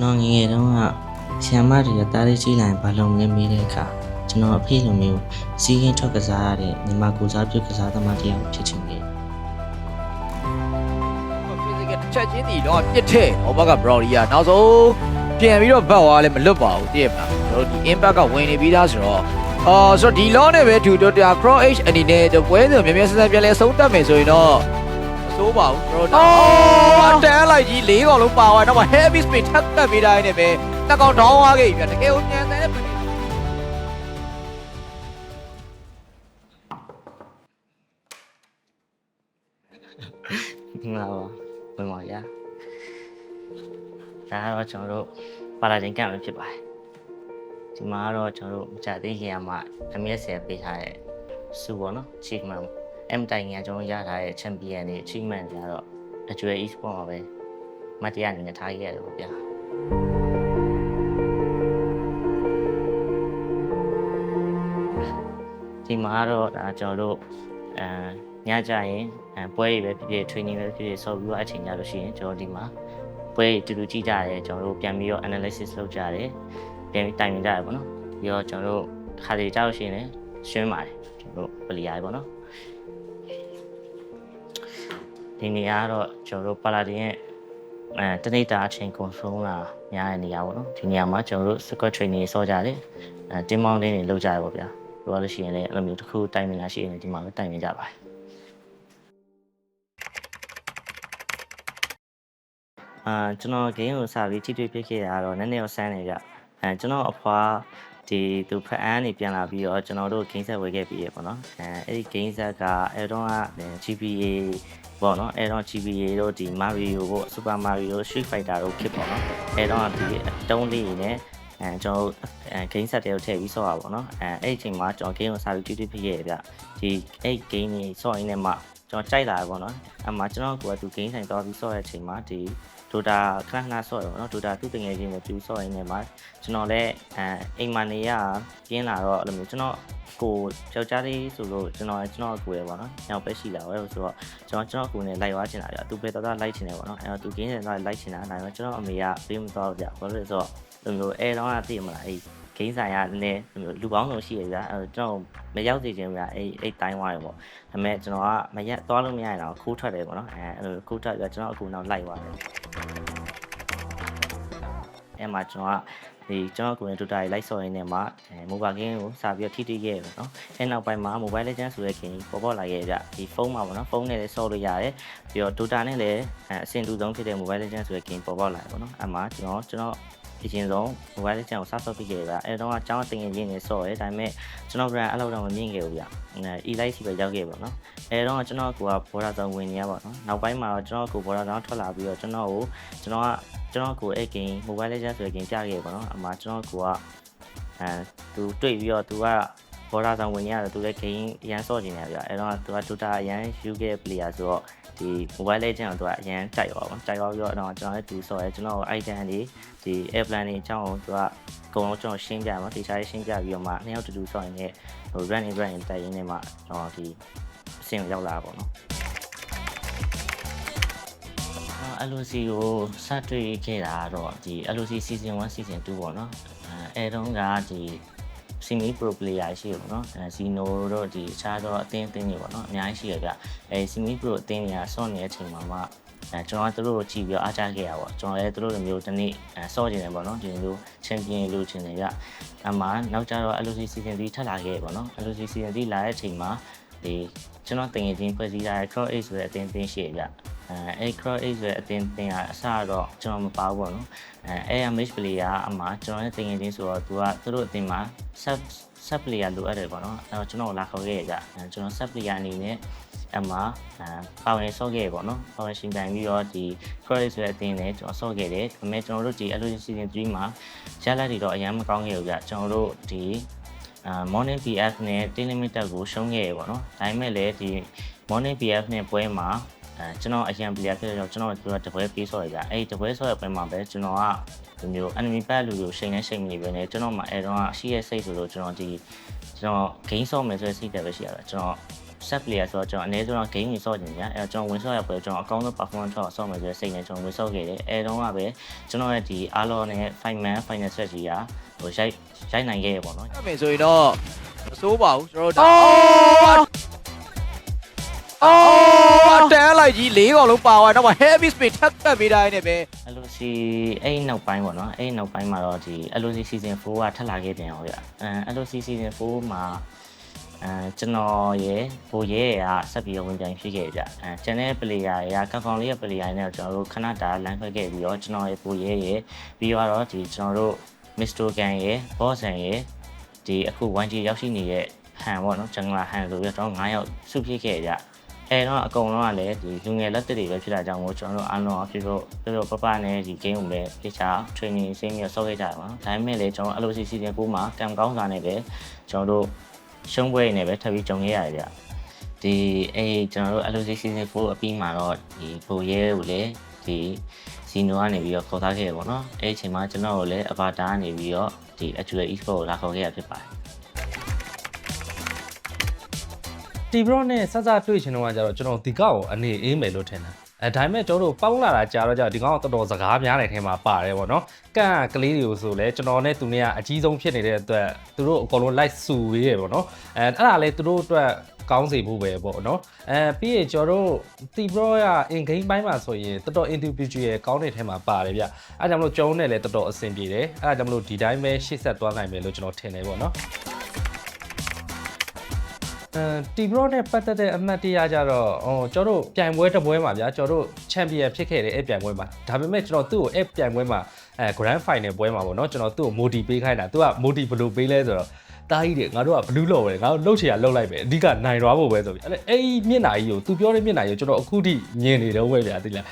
ကျွန်တော်ငယ်ငယ်တုန်းကဆီယမ်မတွေကတားလေးကြီးလိုက်ဘာလုံးလဲမေးတဲ့အခါကျွန်တော်အဖေလိုမျိုးစီးရင်ထွက်ကစားရတဲ့ညီမကိုစားပြုတ်ကစားသမားတစ်ယောက်ဖြစ်ချင်တယ် physical တစ်ချက်ချင်းတည်တော့ပြစ်ထဲဟောဘက်က Brody ကနောက်ဆုံးပြန်ပြီးတော့ဘတ်သွားလည်းမလွတ်ပါဘူးတည့်ရမလားကျွန်တော်တို့ဒီ impact ကဝင်နေပြီးသားဆိုတော့အော်ဆိုတော့ဒီ law နဲ့ပဲ2 Dota Cross H အနေနဲ့တပွဲစဉ်မြဲမြဲဆန်းဆန်းပြန်လဲဆုံးတက်မယ်ဆိုရင်တော့ မစိုးပါဘူးကျွန်တော်အော်တန်းလိုက်ကြီး၄កောင်လုံးပါသွားတော့ heavy speed ထပ်တက်ပြီးတိုင်းနဲ့ပဲတက်ကောင် down သွားခဲ့ပြီဗျတကယ်ကိုညံတဲ့ပဲမင်္ဂလာပါဝင်ပါဗျာဒါကတော့ကျွန်တော်တို့ပါလာတင်ကန့်ပဲဖြစ်ပါတယ်ဒီမှာကတော့ကျွန်တော်တို့မကြသေးခင်ကမှအမြက်ဆယ်ပေးထားတဲ့စုပေါ့နော် achievement အမ် တိုင်ငယ်ကျွန်တော်ရထားတဲ့ champion တွေ achievement တွေကတော့အကျွဲ e-sport မှာပဲမတရားအနေနဲ့ထားခဲ့ရတယ်ပေါ့ဗျာဒီမှာကတော့ဒါကျွန်တော်တို့အဲညကြရင်အဲပွဲတွေပဲဖြစ်ဖြစ် training ပဲဖြစ်ဖြစ်ဆော့ပြီးတော့အချိန်ကြလို့ရှိရင်ကျွန်တော်ဒီမှာပွဲတွေတူတူကြည့်ကြရတယ်ကျွန်တော်တို့ပြန်ပြီးတော့ analysis လုပ်ကြရတယ်ပြန်ပြီးတိုင်ပင်ကြရတယ်ပေါ့နော်ပြီးတော့ကျွန်တော်တို့ခါတွေကြောက်လို့ရှိရင်လည်းရှင်းပါတယ်ကျွန်တော်တို့ပလီယာတွေပေါ့နော် ဒီနေရာကတော့ကျွန်တော်တို့ပါလာတင်ရဲ့အဲတနိတာအချိန်ကုန်ဆုံးလာများတဲ့နေရာပေါ့နော်ဒီနေရာမှာကျွန်တော်တို့ squad training ဆော့ကြတယ်အဲတင်းမောင်းတင်းတွေလုပ်ကြရပေါ့ဗျာပြောလို့ရှိရင်လည်းအဲ့လိုမျိုးတစ်ခုတိုင်ပင်လာရှိရင်လည်းဒီမှာပဲတိုင်ပင်ကြပါတယ်အာကျွန်တော် game ကိုစပြီးထိတွေ့ဖြစ်ခဲ့တာကတော့နည်းနည်းတော့ဆန်းနေကြအဲကျွန်တော်အဖွာဒီသူဖက်အန်းနေပြန်လာပြီးတော့ကျွန်တော်တို့ game set ဝယ်ခဲ့ပြီးရပေါ့နော်အဲအဲ့ဒီ game set ကအဲတော့က GPA ပေါ့နော်အဲတော့ GPA တို့ဒီ Mario တို့ Super Mario Street Fighter တို့ဖြစ်ပေါ့နော်အဲတော့ဒီအတုံးလေးတွေနဲ့အဲကျွန်တော်အဲ game set တွေကိုထည့်ပြီးဆော့ရပါပေါ့နော်အဲအဲ့ဒီအချိန်မှာကျွန်တော် game ကိုစပြီးထိတွေ့ဖြစ်ခဲ့ရပြဒီအဲ့ game ကြီးဆော့ရင်းနဲ့မှကျွန်တော်ကြိုက်လာတယ်ပေါ့နော်အမှကျွန်တော်ကသူ game ဆိုင်တော့ပြီးဆော့တဲ့အချိန်မှာဒီ ဒိုတာခဏခဏဆော့ရပေါ့နော်ဒိုတာသူ့တငယ်ချင်းတွေပြူဆော့ရင်းနဲ့မှာကျွန်တော်လည်းအဲအိမ်မနေရပြင်းလာတော့အဲ့လိုမျိုးကျွန်တော်ကိုယောက်ျားလေးဆိုလို့ကျွန်တော်ကျွန်တော်ကိုရပေါ့နော်ညောင်ပဲရှိလာပဲဆိုတော့ကျွန်တော်ကျွန်တော်ကိုနဲ့လိုက်သွားချင်တာပြသူပဲတော်တော်လိုက်ချင်တယ်ပေါ့နော်အဲ့တော့သူကင်းနေတာလိုက်ချင်တာနိုင်မှာကျွန်တော်အမေကပေးမတော့ကြဘာလို့လဲဆိုတော့အဲ့လိုမျိုးအဲတော့ကသိမလားအဲ့ဂိမ်းဆိုင်ကနည်းနည်းလူပေါင်းစုံရှိရပြအဲကျွန်တော်မရောက်သေးခြင်းပြအဲ့အဲ့တိုင်းသွားရပေါ့ဒါပေမဲ့ကျွန်တော်ကမရက်သွားလို့မရရင်တော့ခိုးထွက်တယ်ပေါ့နော်အဲအဲ့လိုခိုးထွက်ပြီးကျွန်တော်အခုနောက်လိုက်သွားတယ် အဲ့မှာကျွန်တော်ကဒီကျွန်တော်ကိုယ်နဲ့ Dota ကြီးလိုက်ဆော့ရင်းနဲ့မှာအဲ mobile game ကိုစပြီးတော့ထိထိခဲ့ရပေါ့နော်အဲ့နောက်ပိုင်းမှာ Mobile Legends ဆိုတဲ့ game ပေါ်ပေါ်လာခဲ့ကြဒီဖုန်းမှာပေါ့နော်ဖုန်းနဲ့လည်းဆော့လို့ရတယ်ပြီးတော့ Dota နဲ့လည်းအဲအဆင်တူဆုံးဖြစ်တဲ့ Mobile Legends ဆိုတဲ့ game ပေါ်ပေါ်လာတယ်ပေါ့နော်အဲ့မှာကျွန်တော်ကျွန်တော် အရင်ဆုံး mobile legend ကိုစဆော့ပြီးခဲ့တာအဲတော့အကြောင်းတင်ရင်ချင်းနေဆော့ရဲဒါပေမဲ့ကျွန်တော် brand အဲ့လောက်တော့မမြင်ခဲ့ဘူးဗျအဲ e-light စီပဲရောက်ခဲ့ပါတော့အဲတော့ကျွန်တော်ကဘောရာဆောင်ဝင်နေရပါတော့နောက်ပိုင်းမှာတော့ကျွန်တော်ကိုဘောရာဆောင်ထွက်လာပြီးတော့ကျွန်တော်ကိုကျွန်တော်ကကျွန်တော်ကိုအဲ့ game mobile legend ဆိုတဲ့ game ပြခဲ့ပါတော့အမှကျွန်တော်ကိုကအဲသူတွေ့ပြီးတော့သူက ဘောရာဆောင်ဝင်ရတယ်သူလည်း game အရန်ဆော့နေတယ်ဗျအဲတော့သူက Dota အရန်ယူခဲ့ player ဆိုတော့ဒီ mobile legend ကိုသူကအရန်ကြိုက်ရောပါကြိုက်ရောပြီးတော့ကျွန်တော်လည်းသူဆော့ရဲကျွန်တော် item တွေဒီ airplane တွေအကြောင်းကိုသူကအကုန်လုံးကျွန်တော်ရှင်းပြမှာတေချာရှင်းပြပြီးတော့မှနှစ်ယောက်တူတူဆော့ရင်လည်းဟို run in run in တိုက်ရင်းနဲ့မှကျွန်တော်ဒီအဆင့်ကိုရောက်လာတာပေါ့နော်အဲ့ LOC ကိုစတွေ့ခဲ့တာကတော့ဒီ LOC season 1 season 2ပေါ့နော်အဲအဲတုန်းကဒီ semi pro player ရှိရပေါ့နော်အဲ Zeno တို့ဒီအခြားသောအသင်းအသင်းတွေပေါ့နော်အများကြီးရှိရပြအဲ semi pro အသင်းတွေကဆော့နေတဲ့အချိန်မှာမှအဲကျွန်တော်ကသူတို့ကိုကြည့်ပြီးအားကြခဲ့ရပေါ့ကျွန်တော်လည်းသူတို့လိုမျိုးတစ်နေ့အဲဆော့နေတယ်ပေါ့နော်ဒီလို champion လို့ချင်တယ်ပြအမှနောက်ကျတော့ LOC season 3ထပ်လာခဲ့ပေါ့နော် LOC season 3လာတဲ့အချိန်မှာဒီကျွန်တော်တင်ငယ်ချင်းဖွဲ့စည်းထားတဲ့ Cross 8ဆိုတဲ့အသင်းအသင်းရှိရပြ အဲအဲ့ Cross 8ဆိုတဲ့အသင်းအသင်းကအစတော့ကျွန်တော်မပါဘူးပေါ့နော်အဲအဲ့ match player အမှကျွန်တော်နဲ့တင်ငယ်ချင်းဆိုတော့သူကသူတို့အသင်းမှာ sub sub player လိုအပ်တယ်ပေါ့နော်အဲ့တော့ကျွန်တော်ကိုလာခေါ်ခဲ့ရကြအဲကျွန်တော် sub player အနေနဲ့အမှအဲပါဝင်ဆော့ခဲ့ပေါ့နော်ပါဝင်ရှင်တိုင်ပြီးတော့ဒီ credit ဆိုတဲ့အသင်းနဲ့ကျွန်တော်ဆော့ခဲ့တယ်ဒါပေမဲ့ကျွန်တော်တို့ဒီ LOC season 3မှာရလဒ်တွေတော့အရင်မကောင်းခဲ့ဘူးကြကျွန်တော်တို့ဒီအာ morning PF နဲ့ team limited ကိုရှုံးခဲ့ရပေါ့နော်ဒါပေမဲ့လည်းဒီ morning PF နဲ့ပွဲမှာ အဲကျွန်တော်အရင် player ဖြစ်တော့ကျွန်တော်တို့တပွဲပေးဆော့ရကြအဲ့ဒီတပွဲဆော့ရပွဲမှာပဲကျွန်တော်ကဒီမျိုး enemy pack လူကိုရှိန်နဲ့ရှိန်မနေပဲねကျွန်တော်မှအဲတော့ရှိရဲ့စိတ်ဆိုလို့ကျွန်တော်ဒီကျွန်တော် game ဆော့မယ်ဆိုတဲ့စိတ်တယ်ပဲရှိရတာကျွန်တော် set player ဆိုတော့ကျွန်တော်အနည်းဆုံးတော့ game ကြီးဆော့နေကြအဲ့တော့ကျွန်တော်ဝင်ဆော့ရပွဲကျွန်တော်အကောင်းဆုံး performance တော့ဆော့မယ်ဆိုတဲ့စိတ်နဲ့ကျွန်တော်ဝင်ဆော့ခဲ့တယ်အဲတုန်းကပဲကျွန်တော်ရဲ့ဒီအားလုံးနဲ့ five man final set ကြီးကဟိုရိုက်ရိုက်နိုင်ခဲ့ရပေါ့နော်အဲ့မယ်ဆိုရင်တော့မစိုးပါဘူးကျွန်တော်တို့အော် အော်တန်းလိုက်ကြီး၄កောင်လုံးပါသွားတော့မှ heavy speed ထပ်တက်ပေးတိုင်းနဲ့ပဲ LOC အဲ့ဒီနောက်ပိုင်းပေါ့နော်အဲ့ဒီနောက်ပိုင်းမှာတော့ဒီ LOC season 4ကထပ်လာခဲ့ပြန်အောင်ဗျအဲ LOC season 4မှာအဲကျွန်တော်ရဲ့ဟိုရဲရဆက်ပြီးတော့ဝင်ပြန်ဖြစ်ခဲ့ကြအဲကျန်တဲ့ player တွေကကောင်းကောင်းလေးရဲ့ player တွေနဲ့ကျွန်တော်တို့ခဏတာလမ်းခွဲခဲ့ပြီးတော့ကျွန်တော်ရဲ့ဟိုရဲရပြီးတော့ဒီကျွန်တော်တို့ Mr. Gan ရဲ့ Boss ရဲ့ဒီအခု 1G ရောက်ရှိနေတဲ့ဟန်ပေါ့နော်ဂျန်ဂလာဟန်ဆိုပြီးတော့ကျွန်တော်9ယောက်စုဖြစ်ခဲ့ကြ အဲတော့အကုန်လုံးကလည်းဒီလူငယ်လက်သက်တွေပဲဖြစ်တာကြောင့်မို့ကျွန်တော်တို့အားလုံးအဖြစ်တော့ပြတော့ပပနဲ့ဒီ game ကိုလည်းတခြား training ဆင်းပြီးတော့ဆောက်ခဲ့ကြတာပါနော်ဒါပေမဲ့လည်းကျွန်တော် LOC season 4မှာကံကောင်းစာနဲ့ပဲကျွန်တော်တို့ရှုံးပွဲနေပဲထပ်ပြီးကြုံခဲ့ရတယ်ဗျဒီအဲကျွန်တော်တို့ LOC season 4အပြီးမှာတော့ဒီဘိုရဲကိုလည်းဒီစီနိုကနေပြီးတော့ခေါ်ထားခဲ့ရပေါ့နော်အဲအချိန်မှာကျွန်တော်တို့လည်း avatar ကနေပြီးတော့ဒီ actual e-sport ကိုလာခေါ်ခဲ့ရဖြစ်ပါတယ် တီဘရော့နဲ့စစတွေ့ချင်တော့ကကြတော့ကျွန်တော်ဒီကောက်ကိုအနေအေးမယ်လို့ထင်တာအဲဒါပေမဲ့ကျွန်တော်တို့ပေါင်းလာတာကြာတော့ကြာဒီကောင်ကတော်တော်စကားများတဲ့ထဲမှာပါတယ်ဗောနော်ကန့်ကလေးတွေကိုဆိုလဲကျွန်တော်နဲ့သူနဲ့ကအကြီးဆုံးဖြစ်နေတဲ့အတွက်သူတို့အကုန်လုံး like စုဝေးရဗောနော်အဲအဲ့ဒါလဲသူတို့အတွက်ကောင်းစေဖို့ပဲပေါ့နော်အဲပြီးရင်ကျွန်တော်တို့တီဘရော့ရ in game ဘိုင်းမှာဆိုရင်တော်တော် individual ကောင်းတဲ့ထဲမှာပါတယ်ဗျအဲဒါကြောင့်မလို့ကျုံးနဲ့လည်းတော်တော်အဆင်ပြေတယ်အဲဒါကြောင့်မလို့ဒီတိုင်းပဲရှေ့ဆက်သွားနိုင်မယ်လို့ကျွန်တော်ထင်တယ်ပေါ့နော် အဲဒီဘရော့နဲ့ပတ်သက်တဲ့အမှတ်တရကြတော့ဟိုကျွန်တော်တို့ပြိုင်ပွဲတစ်ပွဲမှာဗျာကျွန်တော်တို့ချန်ပီယံဖြစ်ခဲ့တဲ့အဲ့ပြိုင်ပွဲမှာဒါပေမဲ့ကျွန်တော်သူ့ကိုအဲ့ပြိုင်ပွဲမှာအဲ grand final ပွဲမှာပေါ့နော်ကျွန်တော်သူ့ကို motivate ပေးခိုင်းတာသူက motivate ဘယ်လိုပေးလဲဆိုတော့တားကြီးတွေငါတို့ကဘလူးလော်ပဲငါတို့လှုပ်ချင်ရလှုပ်လိုက်ပဲအဓိကနိုင်သွားဖို့ပဲဆိုပြီးအဲ့အဲ့ဒီမျက်နှာကြီးကိုသူပြောတဲ့မျက်နှာကြီးကိုကျွန်တော်အခုထိမြင်နေတော့ဝဲဗျာသိလား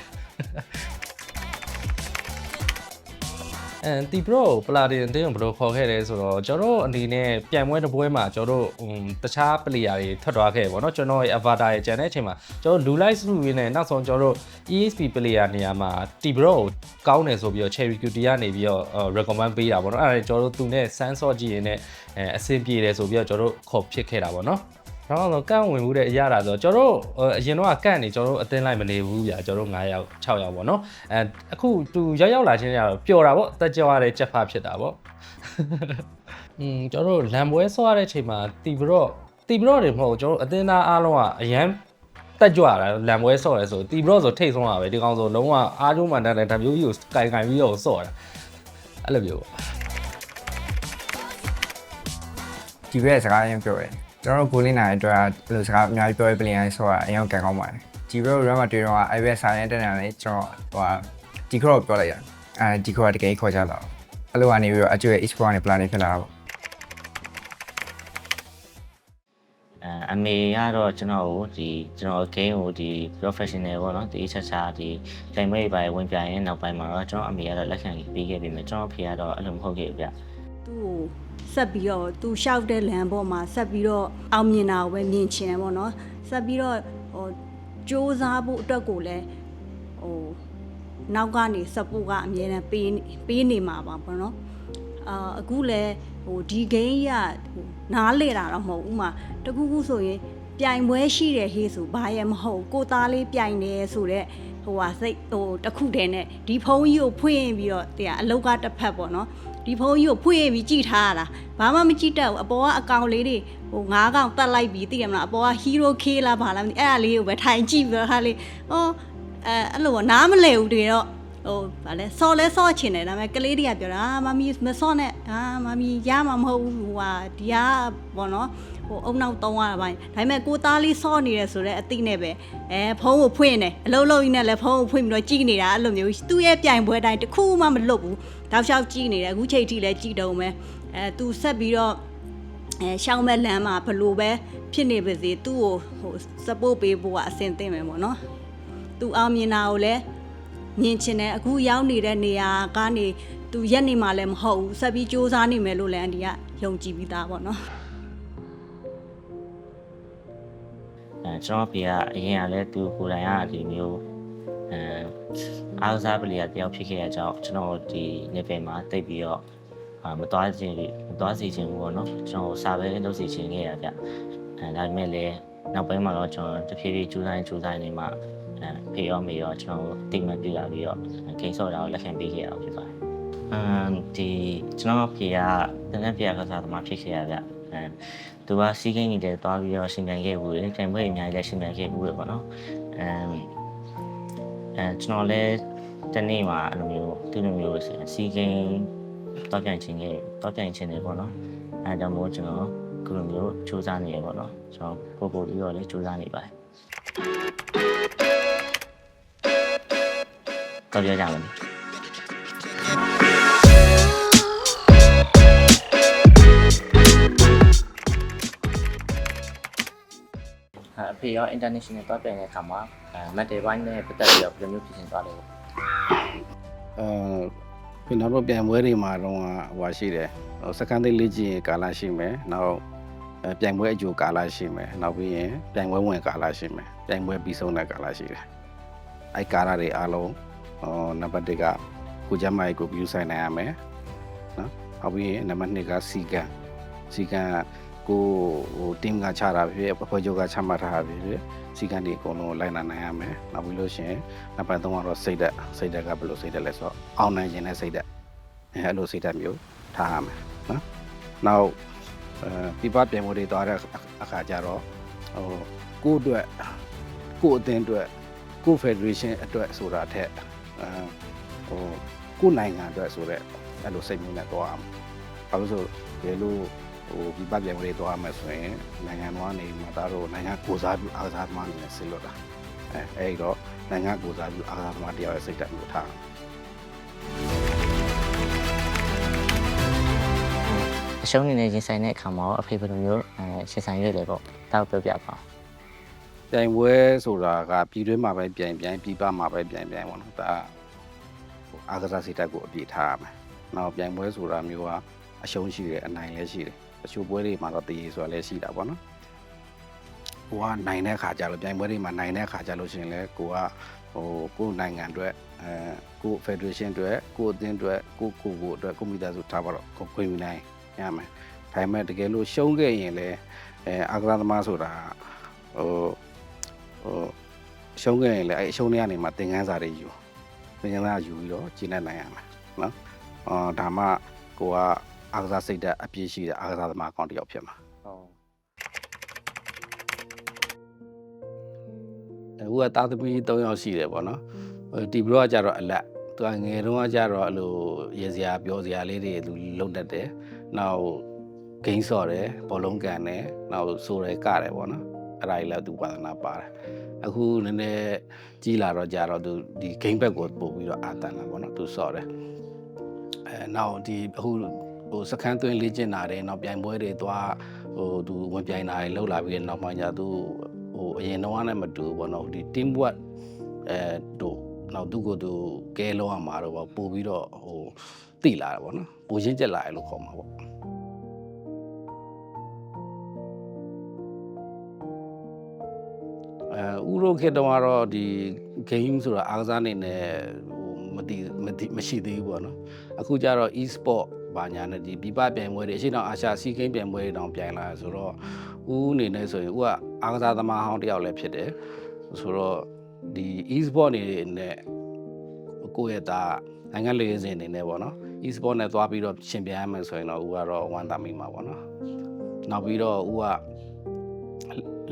အဲတီဘရောပလာတင်အတင်းကိုဘယ်လိုခေါ်ခဲ့လဲဆိုတော့ကျွန်တော်တို့အနေနဲ့ပြိုင်ပွဲတစ်ပွဲမှာကျွန်တော်တို့ဟိုတခြား player တွေထွက်သွားခဲ့ပေါ့နော်ကျွန်တော်ရဲ့ avatar ရဲ့ကျန်တဲ့အချိန်မှာကျွန်တော်လူ like စုရင်းနဲ့နောက်ဆုံးကျွန်တော်တို့ ESP player နေရာမှာတီဘရောကိုကောင်းတယ်ဆိုပြီးတော့ Cherry Cutie ကနေပြီးတော့ recommend ပေးတာပေါ့နော်အဲ့ဒါကျွန်တော်တို့သူနဲ့ sensor ကြည့်ရင်းနဲ့အဲအဆင်ပြေတယ်ဆိုပြီးတော့ကျွန်တော်တို့ခေါ်ဖြစ်ခဲ့တာပေါ့နော် တော့တော့ကန့်ဝင်မှုတဲ့အရာလာဆိုတော့ကျွန်တော်တို့အရင်တော့ကန့်နေကျွန်တော်တို့အတင်းလိုက်မနေဘူးဗျာကျွန်တော်တို့9ယောက်6ယောက်ပေါ့နော်အဲအခုသူရောက်ရောက်လာချင်းကျတော့ပျော်တာပေါ့တက်ကြွရတဲ့ချက်ဖာဖြစ်တာပေါ့อืมကျွန်တော်တို့လံပွဲဆော့ရတဲ့အချိန်မှာတီဘရော့တီဘရော့တွေမဟုတ်ကျွန်တော်တို့အတင်းသားအားလုံးကအရန်တက်ကြွတာလံပွဲဆော့ရဲဆိုတီဘရော့ဆိုထိတ်ဆုံးတာပဲဒီကောင်ဆိုလုံးဝအားကျုံးမှန်တဲ့ဓာတ်မျိုးကြီးကိုကင်ကင်ပြီးတော့ဆော့တာအဲ့လိုမျိုးပေါ့ဒီဘက်စကားရင်ပြောတယ် ကျွန်တော်တို့ကိုလင်းနိုင်အတွက်အဲ့လိုစကားအများကြီးပြောရပလင်ရိုင်းဆိုတာအရင်ကံကောင်းပါတယ်ဒီဘက်ရမ်းမှာတွေ့တော့အဲ့ဘက်ဆိုင်တဲ့တဲ့နဲ့ကျွန်တော်ဟိုဒီခေါ်ပြောလိုက်ရအဲဒီခေါ်ကတကယ်ခေါ်ကြတော့အဲ့လိုကနေပြီးတော့အကျွေး export နဲ့ plan ဖြစ်လာတော့အဲအမေကတော့ကျွန်တော်ကိုဒီကျွန်တော် game ကိုဒီ professional ပေါ့နော်ဒီချက်ချာဒီတိုင်မဲပဲဝင်ပြရင်နောက်ပိုင်းမှာတော့ကျွန်တော်အမေကတော့လက်ခံပြီးခဲ့ပြီမယ်ကျွန်တော်ဖေကတော့အဲ့လိုမဟုတ်ခဲ့ဘူးဗျ သူ့ကိုဆက်ပြီးတော့သူရှောက်တဲ့လမ်းပေါ်မှာဆက်ပြီးတော့အောင်မြင်တာကိုပဲမြင်ချင်တယ်ပေါ့နော်ဆက်ပြီးတော့ဟိုစူးစမ်းဖို့အတွက်ကိုလည်းဟိုနောက်ကနေ support ကအများနဲ့ပေးပေးနေမှာပါပေါ့နော်အာအခုလည်းဟိုဒီ game ရဟိုနားလေတာတော့မဟုတ်ဘူးဥမာတကူကူဆိုရင်ပြိုင်ပွဲရှိတယ်ဟေးဆိုဘာရမဟုတ်ကိုသားလေးပြိုင်တယ်ဆိုတော့ဟိုဟာစိတ်ဟိုတစ်ခုတည်းနဲ့ဒီဖုန်းကြီးကိုဖွင့်ပြီးတော့တရားအလောက်ကတစ်ဖက်ပေါ့နော် ဒီဖုန်းကြီးကိုဖွင့်ပြီးကြည့်ထားရတာဘာမှမကြည့်တတ်ဘူးအပေါ်ကအကောင်လေးတွေဟိုငါးကောင်တတ်လိုက်ပြီးသိရမလားအပေါ်က hero k လားဘာလားမသိအဲ့ဒါလေးကိုပဲထိုင်ကြည့်ပြီးတော့ဟာလေးဟောအဲအဲ့လိုပေါ့နားမလဲဘူးတွေတော့ဟိုဗာလဲစော်လဲစော့ချင်တယ်ဒါပေမဲ့ကလေးတွေကပြောတာအာမမီမစော့နဲ့အာမမီရမှာမဟုတ်ဘူးဟိုဟာဒီကပေါ့နော်ဟိုအုံနောက်တုံးရတာပိုင်းဒါပေမဲ့ကိုသားလေးစော့နေတယ်ဆိုတော့အတိနဲ့ပဲအဲဖုန်းကိုဖွင့်တယ်အလုံးလုံးကြီးနဲ့လည်းဖုန်းကိုဖွင့်ပြီးတော့ကြည့်နေတာအဲ့လိုမျိုးသူ့ရဲ့ပြိုင်ပွဲတိုင်းတစ်ခုမှမလွတ်ဘူး တောက်လျှောက်ကြည့်နေတယ်အခုချိန်ထိလည်းကြည့်တုံးပဲအဲသူဆက်ပြီးတော့အဲရှောင်းမဲ့လမ်းမှာဘလို့ပဲဖြစ်နေပါစေသူ့ကိုဟို support ပေးဖို့ကအဆင်သင့်မယ်ပေါ့နော်သူအောင်မြင်တာကိုလည်းမြင်ချင်တယ်အခုရောက်နေတဲ့နေရာကနေသူရက်နေမှလည်းမဟုတ်ဘူးဆက်ပြီးစူးစမ်းနေမယ်လို့လည်းအန်ဒီကယုံကြည်ပြီးသားပေါ့နော်အဲကျွန်တော်ဖေကအရင်ကလည်းသူကိုယ်တိုင်ကဒီမျိုး အဲအားကစားပလီယာတယောက်ဖြစ်ခဲ့တဲ့အကြောင်းကျွန်တော်ဒီနေပယ်မှာတိတ်ပြီးတော့အာမသွားခြင်းမသွားစီခြင်းဘူးပေါ့နော်ကျွန်တော်စာပဲလုပ်စီခြင်းခဲ့ရဗျအဲဒါပေမဲ့လည်းနောက်ပိုင်းမှာတော့ကျွန်တော်တဖြည်းဖြည်းကြိုးစားရင်ကြိုးစားနေမှအဲဖေရောမေရောကျွန်တော်တိတ်မှပြလာပြီးတော့ဂိမ်းဆော့တာကိုလက်ခံပေးခဲ့တာဖြစ်ပါတယ်အမ်ဒီကျွန်တော်ဖေကတနက်ပြကစားသမားဖြစ်ခဲ့ရဗျအဲသူကစီးကိန်းကြီးတွေတွားပြီးတော့ရှင်ပြန်ခဲ့ဘူးလေတိုင်ပွဲအများကြီးလည်းရှင်ပြန်ခဲ့ဘူးလေပေါ့နော်အမ် အဲကျွန်တော်လည်းတနေ့မှာအဲ့လိုမျိုးသူလိုမျိုးစီးကိန်းတော့ပြန်ချင်းခဲ့တော့ပြန်ချင်းနေပေါ့နော်အဲဒါကြောင့်မို့ကျွန်တော်ခုလိုမျိုးစူးစမ်းနေရပေါ့နော်ကျွန်တော်ပို့ပို့ပြီးတော့လည်းစူးစမ်းနေပါတယ်တော့ပြောကြမယ်အဖေရော international တော့ပြန်တဲ့အခါမှာ အဲ metal bike နဲ့ပတ်သက်ပြီးတော့ဘယ်လိုမျိုးပြင်ဆင်သွားလဲပေါ့အဲဖိနောက်တော့ပြန်ပွဲတွေမှာတော့ဟိုရှိတယ်ဟိုစကန်သေးလေးကြည့်ရင်ကာလာရှိမယ်နောက်အဲပြန်ပွဲအကျိုးကာလာရှိမယ်နောက်ပြီးရင်ပြန်ပွဲဝင်ကာလာရှိမယ်ပြန်ပွဲပြီးဆုံးတဲ့ကာလာရှိတယ်အဲကာလာတွေအားလုံးဟိုနံပါတ်1ကကိုကျမ်းမိုက်ကို view ဆိုင်နိုင်ရမယ်နော်နောက်ပြီးရင်နံပါတ်2ကစီကန်စီကန် ကိုဟို team ကချတာဖြစ်ဖြစ်အဖွဲ့ချုပ်ကချမှတ်ထားတာဖြစ်ဖြစ်စီကန်တွေအကုန်လုံးလိုက်နာနိုင်ရမယ်နောက်ပြီးလို့ရှိရင်နံပါတ်3ကတော့စိတ်သက်စိတ်သက်ကဘယ်လိုစိတ်သက်လဲဆိုတော့အောင်နိုင်ခြင်းနဲ့စိတ်သက်အဲအဲ့လိုစိတ်သက်မျိုးထားရမယ်နော်နောက်အဲပြပပြန်မှုတွေသွားတဲ့အခါကျတော့ဟိုကိုယ့်အတွက်ကိုယ့်အသင်းအတွက်ကိုယ့် federation အတွက်ဆိုတာထက်အဲဟိုကိုယ့်နိုင်ငံအတွက်ဆိုတော့အဲ့လိုစိတ်မျိုးနဲ့သွားအောင်ဘာလို့ဆိုဒီလို ဟိုပြပပြန်မှုတွေသွားမယ်ဆိုရင်နိုင်ငံတော်ကနေမှာဒါတော့နိုင်ငံကိုစားပြုအားစားမှနေစေလို့တာအဲအဲ့တော့နိုင်ငံကိုယ်စားပြုအားသမားတယောက်ရဲ့စိတ်ဓာတ်မျိုးထားအရှုံးနေနေရင်ဆိုင်တဲ့အခါမှာရောအဖေဘယ်လိုမျိုးအဲရှင်ဆိုင်ရွေးလဲပေါ့တောက်ပြောပြပါဦးပြိုင်ပွဲဆိုတာကပြည်တွင်းမှာပဲပြိုင်ပြိုင်ပြည်ပမှာပဲပြိုင်ပြိုင်ပေါ့နော်ဒါဟိုအားကစားစိတ်ဓာတ်ကိုအပြည့်ထားရမယ်နောက်ပြိုင်ပွဲဆိုတာမျိုးကအရှုံးရှိတယ်အနိုင်လည်းရှိတယ် အချို့ပွဲတွေမှာတော့တည်ရဆိုတာလည်းရှိတာပေါ့နော်ကိုကနိုင်တဲ့ခါကြလို့ပြိုင်ပွဲတွေမှာနိုင်တဲ့ခါကြလို့ရှိရင်လည်းကိုကဟိုကိုယ်နိုင်ငံအတွက်အဲကိုယ် Federation အတွက်ကိုယ်အသင်းအတွက်ကိုယ်ကိုယ်ကိုအတွက်ကိုမိသားစုထားပါတော့ကိုခွင့်ယူနိုင်ရမယ်ဒါပေမဲ့တကယ်လို့ရှုံးခဲ့ရင်လည်းအဲအားကစားသမားဆိုတာဟိုဟိုရှုံးခဲ့ရင်လည်းအဲ့အရှုံးတွေကနေမှသင်ခန်းစာတွေယူသင်ခန်းစာယူပြီးတော့ကျင့်တတ်နိုင်ရမယ်နော်အော်ဒါမှကိုက အားကစားစိတ်ဓာတ်အပြည့်ရှိတဲ့အားကစားသမားအကောင့်တစ်ယောက်ဖြစ်မှာဟုတ်အခုကသားသမီး၃ယောက်ရှိတယ်ပေါ့နော်ဟိုဒီဘလော့ကကြတော့အလက်သူကငယ်တုန်းကကြတော့အဲ့လိုရေစရာပြောစရာလေးတွေသူလုံတတ်တယ်နောက်ဂိမ်းဆော့တယ်ဘောလုံးကန်တယ်နောက်ဆိုရဲကတယ်ပေါ့နော်အဲ့ဒါကြီးလည်းသူပါဒနာပါတယ်အခုနည်းနည်းကြီးလာတော့ကြတော့သူဒီဂိမ်းဘက်ကိုပို့ပြီးတော့အာတန်လာပေါ့နော်သူဆော့တယ်အဲနောက်ဒီအခု ဟိုစခန်းသွင်းလေ့ကျင့်တာတွေနောက်ပြိုင်ပွဲတွေသွားဟိုသူဝင်ပြိုင်တာတွေလောက်လာပြီးတော့နောက်မှညာသူဟိုအရင်တော့ကလည်းမတူဘူးပေါ့နော်ဒီ team work အဲတို့နောက်သူကိုသူကဲလုံးရမှာတော့ပေါ့ပို့ပြီးတော့ဟိုတိလာတယ်ပေါ့နော်ပိုရင့်ကျက်လာတယ်လို့ခေါ်မှာပေါ့အဲဥရောခေတ္တမှာတော့ဒီ game ဆိုတာအားကစားနေနဲ့ဟိုမတည်မတည်မရှိသေးဘူးပေါ့နော်အခုကျတော့ e-sport ဘာညာနဲ့ဒီပြပပြိုင်ပွဲတွေအရှိတောင်အာရှစီဂိမ်းပြိုင်ပွဲတွေတောင်ပြိုင်လာတယ်ဆိုတော့ဦးအနေနဲ့ဆိုရင်ဦးကအားကစားသမားဟောင်းတစ်ယောက်လည်းဖြစ်တယ်ဆိုတော့ဒီ e-sport နေနဲ့ကိုယ့်ရဲ့သားနိုင်ငံလေစင်အနေနဲ့ပေါ့နော် e-sport နဲ့သွားပြီးတော့ရှင်ပြိုင်ရမယ်ဆိုရင်တော့ဦးကတော့ဝမ်းသာမိမှာပေါ့နော်နောက်ပြီးတော့ဦးက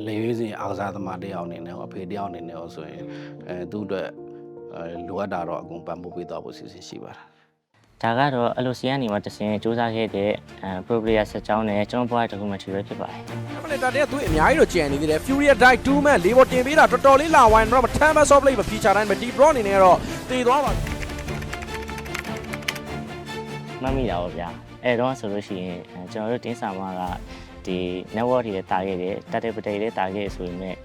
လေရွေးစင်အားကစားသမားတယောက်အနေနဲ့ရောအဖေတယောက်အနေနဲ့ရောဆိုရင်အဲသူ့အတွက်အဲလိုအပ်တာတော့အကုန်ပံ့ပိုးပေးသွားဖို့စီစဉ်ရှိပါတယ် ဒါကတော့အလိုစီကနေမှတစင်စူးစမ်းခဲ့တဲ့အဲ pro player ဆက်ကြောင်းနဲ့ကျွန်တော်ဘွားတစ်ခုမှချွေရဖြစ်ပါတယ်အမလေးတာတဲ့သူအများကြီးတော့ကြံနေသေးတယ် Fury Die 2 man လေးပေါ်တင်ပေးတာတော်တော်လေးလာဝိုင်းတော့ Thomas of Play မ feature တိုင်းပဲဒီ Pro အနေနဲ့ကတော့တည်သွားပါမှတ်မိတာပေါ့ဗျာအဲတော့ဆိုလို့ရှိရင်အဲကျွန်တော်တို့တင်းစာမကဒီ network တွေလည်းတာခဲ့တယ်တက်တဲ့ပတေလည်းတာခဲ့ရဆိုရင်လည်း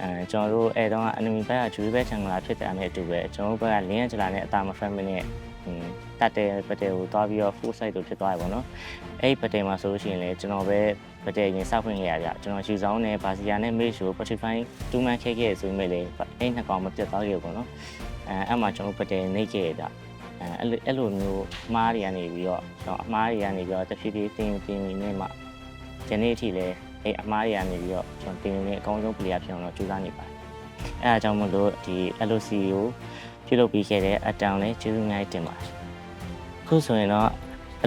အဲကျွန်တော်တို့အဲတော့ enemy ဘက်ကဂျူရီဘက်ချန်လာဖြစ်တဲ့အမြဲအတူပဲကျွန်တော်တို့ဘက်ကလင်းရကြလာနဲ့အတာမဖက်မနဲ့ တက်တဲ့ပတေကိုတွားပြီးတော့ full site တို့ဖြစ်သွားပြီပေါ့နော်အဲ့ဒီပတေမှာဆိုလို့ရှိရင်လည်းကျွန်တော်ပဲပတေရင်စောက်ဖွင့်ခဲ့ရကြကျွန်တော်ယူဆောင်နဲ့ဘာစီယာနဲ့မေ့ရှို Spotify 2 man ခဲ့ခဲ့ဆိုရင်လည်းအဲ့နှစ်ကောင်မပြတ်သွားခဲ့ဘူးပေါ့နော်အဲအဲ့မှာကျွန်တော်ပတေနေခဲ့ရကြအဲအဲ့လိုအဲ့လိုမျိုးအမားတွေကနေပြီးတော့ကျွန်တော်အမားတွေကနေပြီးတော့တဖြည်းဖြည်းတင်းတင်းနေမှဒီနေ့အထိလည်းအဲ့အမားတွေကနေပြီးတော့ကျွန်တော်တင်နေအကောင်းဆုံး player ဖြစ်အောင်တော့ကြိုးစားနေပါတယ်အဲအားကြောင့်မို့လို့ဒီ LOC ကိုပြုလုပ်ပြီးခဲ့တဲ့အတောင်လေးကျေးဇူးအများကြီးတင်ပါတယ်အ ခုဆိုရင်တော့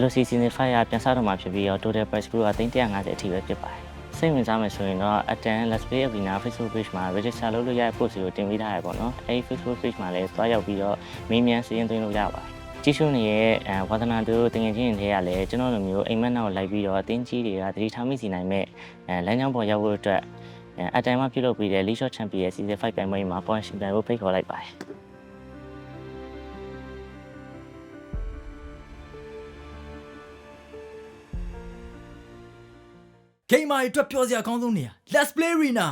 LOC season 5ရပြန်စတော့မှာဖြစ်ပြီးတော့ total price pool က350အထိပဲဖြစ်ပါတယ်စိတ်ဝင်စားမယ်ဆိုရင်တော့အတန် let's play arena facebook page မှာ register လုပ်လို့ရတဲ့ post ကိုတင်ပေးထားရပေါ့နော်အဲဒီ facebook page မှာလည်းသွားရောက်ပြီးတော့မေးမြန်းစီးရင်သွင်းလို့ရပါတယ်ကြည့်ရှုနေတဲ့အဲဝါသနာတို့တငယ်ချင်းတွေထဲကလည်းကျွန်တော်လိုမျိုးအိမ်မက်နောက်လိုက်ပြီးတော့အတင်းကြီးတွေကတတိထားမိစီနိုင်မဲ့အဲလမ်းကြောင်းပေါ်ရောက်ဖို့အတွက်အဲအတန်မှပြုလုပ်ပြီးတဲ့ League Shot Champion ရဲ့ Season 5ပြိုင်ပွဲမှာ point ရှင်ပြိုင်ဖို့ဖိတ်ခေါ်လိုက်ပါတယ် ဂိမ်းမာတွေအတွက်ပြောစရာအကောင်းဆုံးနေရာ Let's Play Arena